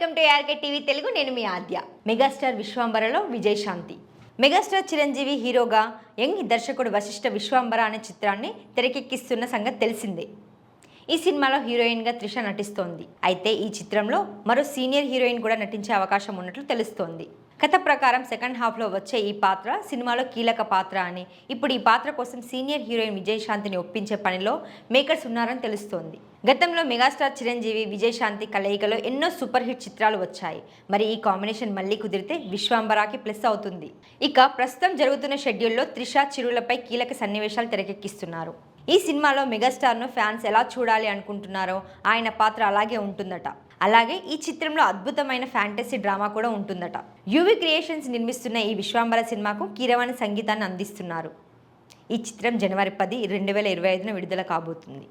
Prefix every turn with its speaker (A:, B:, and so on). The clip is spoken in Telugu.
A: కేఆర్కే టీవీ తెలుగు నేను మీ ఆద్య. మెగాస్టార్ విశ్వాంబరలో విజయశాంతి మెగాస్టార్ చిరంజీవి హీరోగా యంగ్ దర్శకుడు వశిష్ఠ విశ్వాంబర అనే చిత్రాన్ని తెరకెక్కిస్తున్న సంగతి తెలిసిందే. ఈ సినిమాలో హీరోయిన్గా త్రిష నటిస్తోంది. అయితే ఈ చిత్రంలో మరో సీనియర్ హీరోయిన్ కూడా నటించే అవకాశం ఉన్నట్లు తెలుస్తోంది. కథ ప్రకారం సెకండ్ హాఫ్లో వచ్చే ఈ పాత్ర సినిమాలో కీలక పాత్ర అని. ఇప్పుడు ఈ పాత్ర కోసం సీనియర్ హీరోయిన్ విజయశాంతిని ఒప్పించే పనిలో మేకర్స్ ఉన్నారని తెలుస్తోంది. గతంలో మెగాస్టార్ చిరంజీవి విజయశాంతి కలయికలో ఎన్నో సూపర్ హిట్ చిత్రాలు వచ్చాయి. మరి ఈ కాంబినేషన్ మళ్ళీ కుదిరితే విశ్వాంబరాకి ప్లస్ అవుతుంది. ఇక ప్రస్తుతం జరుగుతున్న షెడ్యూల్లో త్రిష చిరులపై కీలక సన్నివేశాలు తెరకెక్కిస్తున్నారు. ఈ సినిమాలో మెగాస్టార్ను ఫ్యాన్స్ ఎలా చూడాలి అనుకుంటున్నారో ఆయన పాత్ర అలాగే ఉంటుందట. అలాగే ఈ చిత్రంలో అద్భుతమైన ఫ్యాంటసీ డ్రామా కూడా ఉంటుందట. యువి క్రియేషన్స్ నిర్మిస్తున్న ఈ విశ్వాంబర సినిమాకు కీరవాణి సంగీతాన్ని అందిస్తున్నారు. ఈ చిత్రం జనవరి పది రెండు వేల ఇరవై ఐదున విడుదల కాబోతుంది.